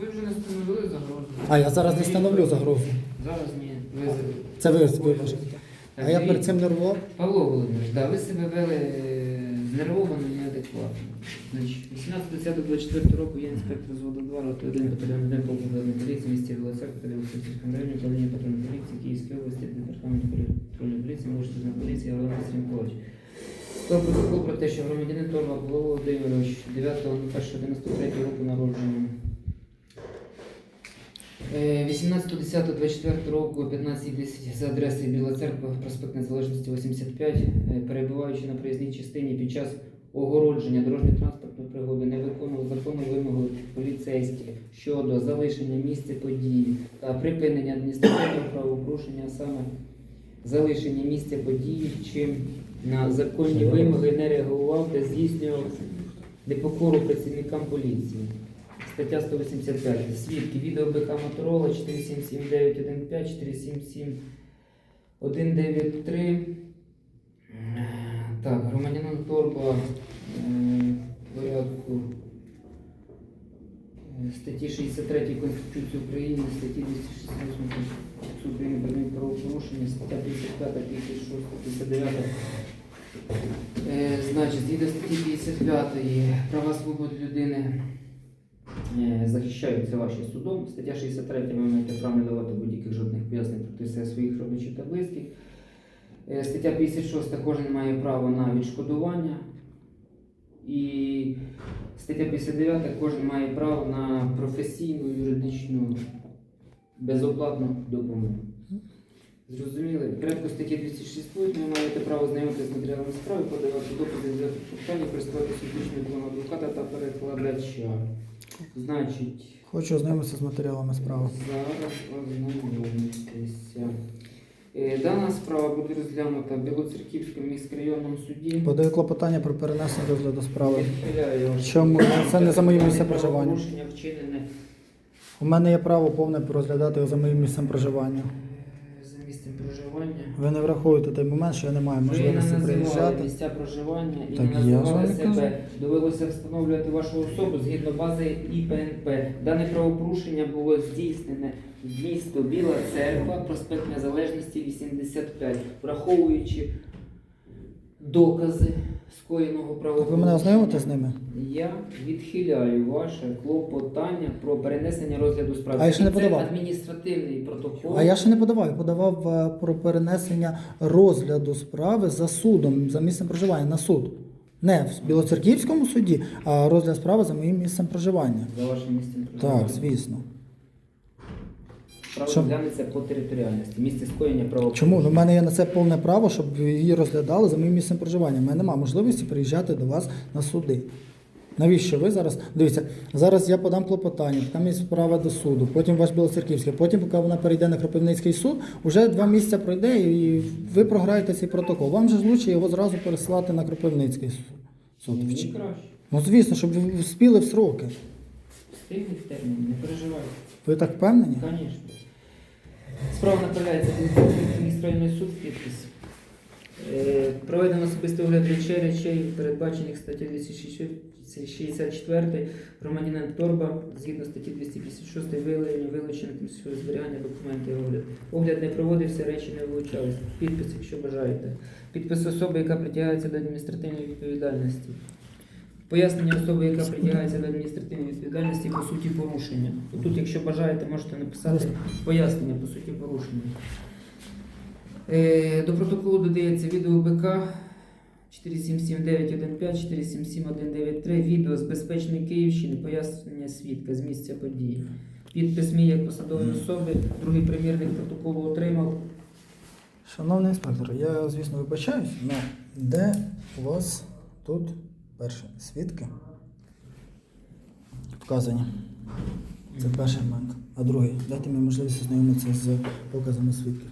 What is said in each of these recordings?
Ви вже не встановили загрозу. А я зараз не встановлю загрозу. Зараз ні. Ви Це ви ви вважаєте. А я перед цим нервував. Павло Володимирович, да, ви себе вели е, знервовано, неадекватно. Значить, 18.10.24 року я інспектор з воду 2, роти 1 батальйон 1 полку патрульної поліції, місті Волоцяк, батальйон Христівського районі, управління патрульної поліції Київської області, департамент патрульної поліції, молодший поліції, Галина Стрімкович. Склав протокол про те, що громадянин Торба Павло Володимирович 9.01.93 року народження. Е, 18.10.24 року о 15.10 за адресою Біла Церква, проспект Незалежності 85, е, перебуваючи на проїзній частині під час огородження дорожньо-транспортної пригоди, не виконував законну вимогу поліцейських щодо залишення місця події та припинення адміністративного правопорушення, а саме залишення місця події, чим на законні вимоги не реагував та здійснював непокору працівникам поліції. Стаття 185. Свідки відео БК Моторола 477915, 477193. Так, громадянин Торба порядку е, статті 63 Конституції України, статті 268 Конституції України про правопорушення, стаття 55, 56, 59. Е, Значить, згідно статті 55 права свободи людини захищаються ваші судом. Стаття 63 ви маєте право не давати будь-яких жодних пояснень проти себе своїх родичів та близьких. Е, Стаття 56 кожен має право на відшкодування. І стаття 59 кожен має право на професійну юридичну безоплатну допомогу. Зрозуміли? Порядку статті 206 ви маєте право знайомитися з матеріалами справи, подавати докази взяти питання, користуватися допомогою адвоката та перекладача. Значить, Хочу ознайомитися з матеріалами справи. зараз ознайомитися. Е, Дана справа буде розглянута в Білоцерківському міськрайонному суді. Подаю клопотання про перенесення розгляду справи. Відхиляю. Чому? Це не за моїм місцем проживання. Порушення вчинене У мене є право повне розглядати його за моїм місцем проживання. Місцем проживання. Ви не враховуєте той момент, що я не маю Ви не можливості називали приїжджати. місця проживання і Так не я називали ж вам і себе. Довелося встановлювати вашу особу згідно бази ІПНП. Дане правопорушення було здійснене в місто Біла Церква, проспект Незалежності 85, враховуючи докази скоєного Так ви мене ознайомите з ними? Я відхиляю ваше клопотання про перенесення розгляду справи. А я ще не І це подавав. адміністративний протокол. А я ще не подавав. Я подавав е, про перенесення розгляду справи за судом, за місцем проживання на суд. Не в Білоцерківському суді, а розгляд справи за моїм місцем проживання. За вашим місцем проживання. Так, звісно. Справа Що? розглянеться по територіальності. Місце скоєння правопорушення. Чому? Ну, в мене є на це повне право, щоб її розглядали за моїм місцем проживання. У мене немає можливості приїжджати до вас на суди. Навіщо ви зараз? Дивіться, зараз я подам клопотання, там є справа до суду, потім ваш Білоцерківський, потім, поки вона перейде на Кропивницький суд, вже два місяці пройде і ви програєте цей протокол. Вам же ж лучше його зразу переслати на Кропивницький суд. суд. Мені краще. Ну, звісно, щоб ви вспіли в сроки. Встигнуть термін, не переживайте. Ви так впевнені? Звісно. Справа направляється в Білоцерківський суд підпис. Е, Проведено особистий огляд речей, речей, передбачених статтю 264 громадянин Торба, згідно статті 256 виявлення вилучених тимчасового зберігання документів огляд. Огляд не проводився, речі не вилучались. Підпис, якщо бажаєте. Підпис особи, яка притягається до адміністративної відповідальності. Пояснення особи, яка притягається до адміністративної відповідальності по суті порушення. Тут, якщо бажаєте, можете написати пояснення по суті порушення. Е, До протоколу додається відео БК 477915, 477193, відео з безпечної Київщини, пояснення свідка з місця події. Підпис мій як посадової особи, другий примірник протоколу отримав. Шановний інспектор, я, звісно, вибачаюсь, але де у вас тут перше свідки вказані? Це перший момент. А другий, дайте мені можливість ознайомитися з показами свідків.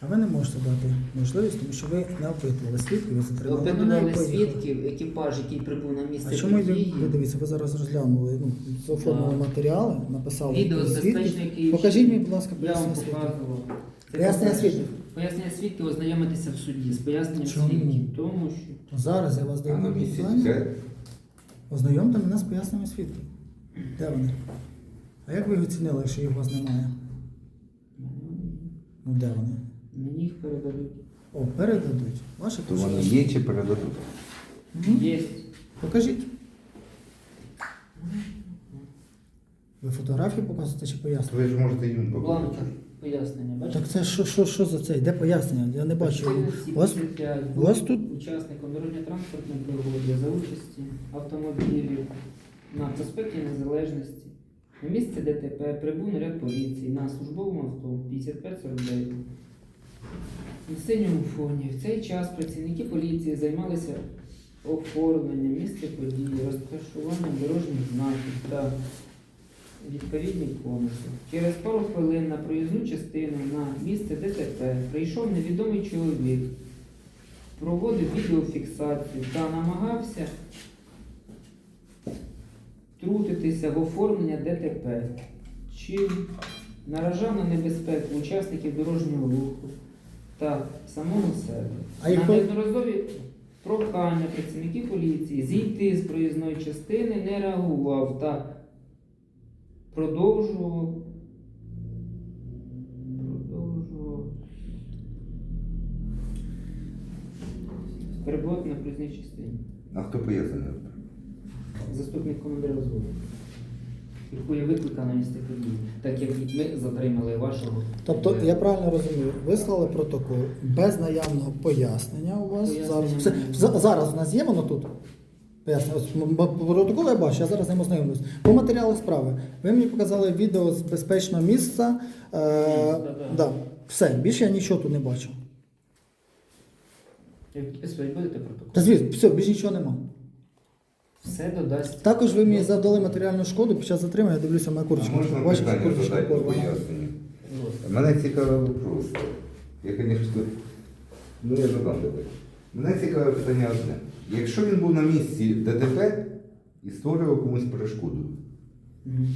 А ви не можете дати можливість, тому що ви не опитували свідків, ви затримали і Опитували поїхали. свідків, екіпаж, який прибув на місце А чому ви, події. ви дивіться, ви зараз розглянули, ну, оформили Так. матеріали, написали Відео з свідків. Покажіть мені, будь ласка, Я вам пояснення свідків. показував. Це Пояснення свідків. Пояснення свідків ознайомитися в суді з поясненням Чому? свідків. Тому що Зараз я вас даю на місці Ознайомте мене з поясненнями свідків. Де вони? А як ви їх оцінили, якщо їх у вас немає? Ну де вони? Мені їх передадуть. О, передадуть. Ваше То вони є чи передадуть? Є. Покажіть. Ви фотографії показуєте чи пояснення? Ви ж можете їм Бланк показати. Пояснення, бачите? Так це що, що, що за це? Де пояснення? Я не бачу. У вас, у вас тут учасником дорожньо-транспортної пригоди за участі автомобілів на проспекті Незалежності. На місце ДТП прибув наряд поліції на службовому авто 5549. На синьому фоні в цей час працівники поліції займалися оформленням місця події, розташуванням дорожніх знаків та відповідні конуси. Через пару хвилин на проїзну частину на місце ДТП прийшов невідомий чоловік, проводив відеофіксацію та намагався втрутитися в оформлення ДТП, чим наражав на небезпеку учасників дорожнього руху та самого себе. А на неодноразові прохання працівників поліції зійти з проїзної частини не реагував та продовжував. Продовжував. Перебувати на проїзній частині. А хто пояснення? Заступник командира взводу. Яку є викликана місце так як ми затримали вашого. Тобто, я правильно розумію, вислали протокол без наявного пояснення у вас. Пояснення Зараз, все, зараз у нас є воно тут? Протокол я бачу, я зараз ним ознайомлюсь. По матеріалу справи. Ви мені показали відео з безпечного місця. Е, да, все, більше я нічого тут не бачу. Як підписувати будете протокол? Та звісно, все, більше нічого нема. Все додасть. Також ви мені завдали матеріальну шкоду під час затримання, я дивлюся, моя А курточка. можна Бачите, питання курточка задати по порвана. поясненню? Мене цікаве вопрос. Я, звісно, ну я задам тебе. Мене цікаве питання одне. Якщо він був на місці ДТП і створював комусь перешкоду, Мгм.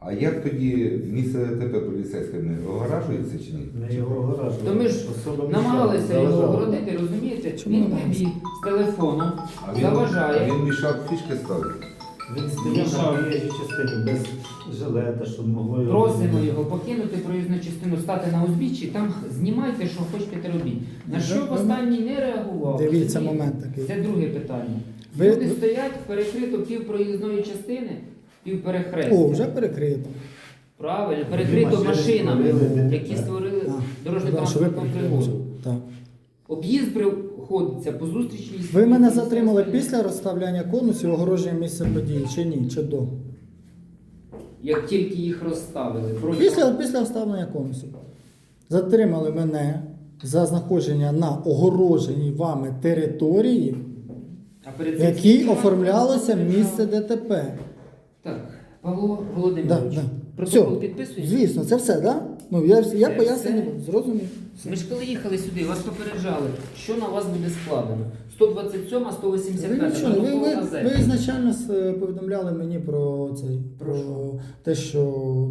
а як тоді місце ДТП поліцейськими огоражується чи ні? Не його гараж. То ми ж особа Намагалися його заважала. огородити, розумієте? Чому Він намагалися? прибіг з телефоном, А він, заважає. а він мішав фішки ставити. Він стояв на проїжджій частині без жилета, щоб могло його... Просимо його покинути проїзну частину, стати на узбіччі, там знімайте, що хочете робіть. На що Ви- останній не реагував? Дивіться момент такий. Це друге питання. Ви- Люди ви- стоять перекрито пів проїзної частини, пів перехрестя. О, вже перекрито. Правильно, перекрито машини машинами, створили які створили А, дорожньо що ви транспортну перекрили. пригоду. Так. Об'їзд приходиться по зустрічній Ви мене затримали після розставляння конусів огороження місця події, чи ні, чи до? Як тільки їх розставили. протягом- Після, після вставлення конусів. Затримали мене за знаходження на огороженій вами території, А перед в цим якій оформлялося місце ДТП. Так, Павло Да, Володимирович, да. Протокол Все, підписуєте? звісно, це все, так? Да? Ну, я, я Це пояснення все? зрозумів. Ми ж коли їхали сюди, вас попереджали, що на вас буде складено. 127, Ви 185, нічого, ви, протокол ви, газети. ви ізначально повідомляли мені про цей Про те, що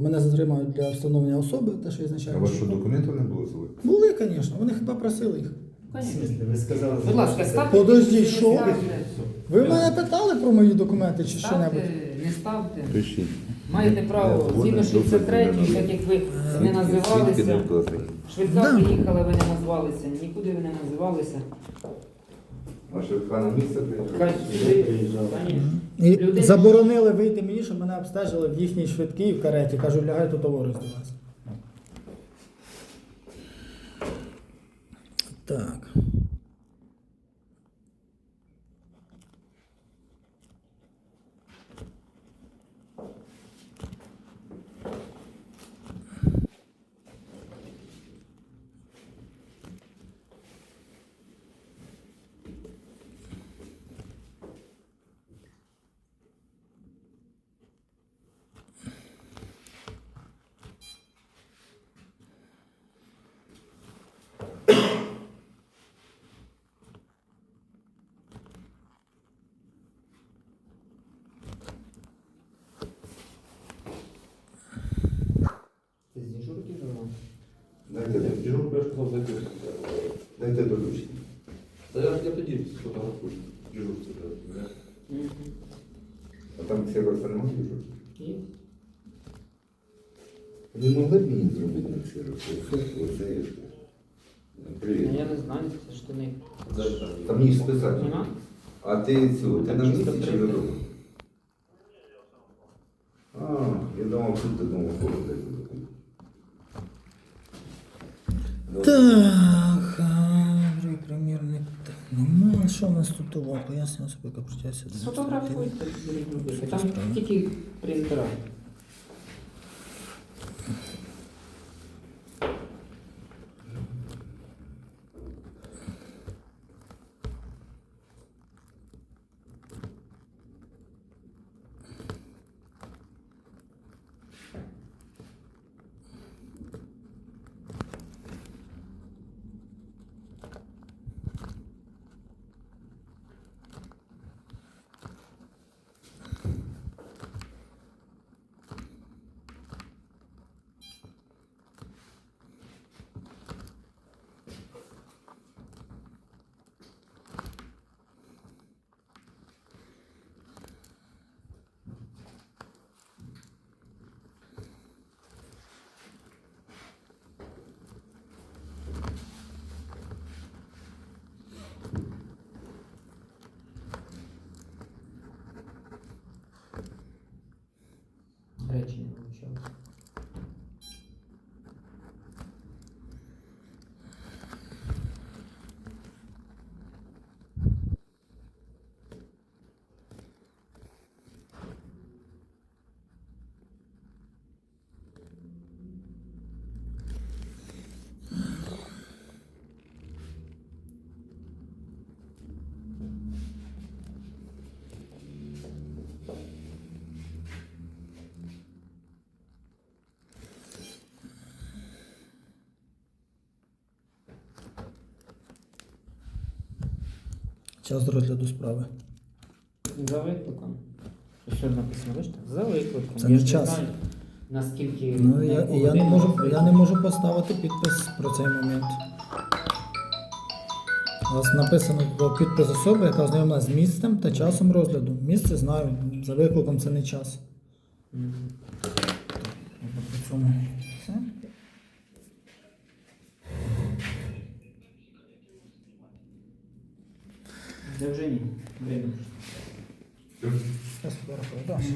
мене затримають для встановлення особи, те, що А ізначально. у вас що, документів не було свої? Були, звісно, вони хіба просили їх. Конечно. ви сказали... Будь ласка, ставте. Подожди, що? ставте. Ви мене питали про мої документи чи що-небудь? Ставте, не ставте. Пишіть. Маєте право, згідно 63, так як ви не Свідки не називалися, вказані. швидка Да. приїхала, ви не назвалися, нікуди ви не називалися. А швидка на місце Хай сюди, конечно. І заборонили вийти мені, щоб мене обстежили в їхній швидкій в кареті. Кажу, лягай тут товари до вас. Так. Ти з дежурки журнал? Дайте, Дежурку я ж казав зайти. дайте доручення. Та я, я тоді сфотографую. Дежурку це. А там всі просто немає дежурки? Ви могли б мені зробити на ксероксі? Оце, оце. Привіт. Ну, Я не знаю, це ж ти не. Там ніж списати. Нема? А ти цю, ти на місці чи прийти. додому? А, я думав, тут ти думав, холодно. Так, примірник. Так, ну, що у нас тут увага? Пояснення собі, як причастя. Сфотографуйте. Там тільки принтера. Речі не вивчали. Час розгляду справи. За викликом. Що написано, бачите? За викликом. Це Я не час. знаю, Наскільки. Ну, я, я, не можу, я не можу поставити підпис про цей момент. У вас написано про підпис особи, яка ознайомлена з місцем та часом розгляду. Місце знаю, за викликом це не час. Мгм. Тобто Це вже ні. Сфотографую, да, щас.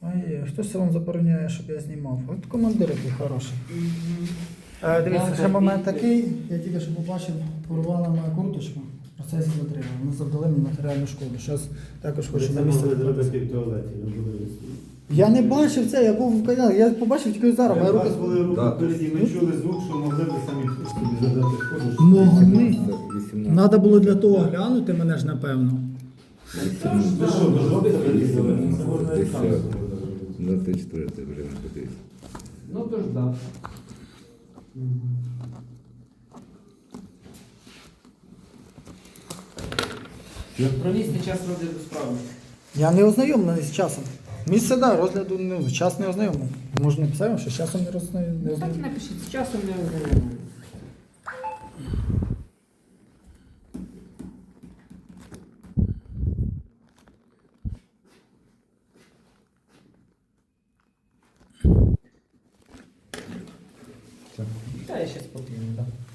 Ой, це вам забороняє, щоб я знімав. От командир який хороший. Е, дивіться, ще момент такий, я тільки що побачив, порвала моя курточка. В процесі затримання. Вони завдали мені матеріальну шкоду. Зараз також хочу на місце. могли зробити в туалеті, не вести. Я не бачив це, я був в кайданах, я побачив тільки зараз. Моя рука. були руки Да. впереді, ми чули звук, що могли б самі собі задати шкоду. Могли. 18. Треба було для того глянути мене ж, напевно. Ви що, ви ж робите такі зелені? Це можна і там зробити. 24 вже не подивись. Ну то ж да. Мгм. Про місце час розгляду справи. Я не ознайомлений з часом. Місце, да, розгляду ну, час не ознайомлений. Може написав, що з часом не не Ну так і напишіть, з часом не ознайомлено. Та я ще спокійно, так.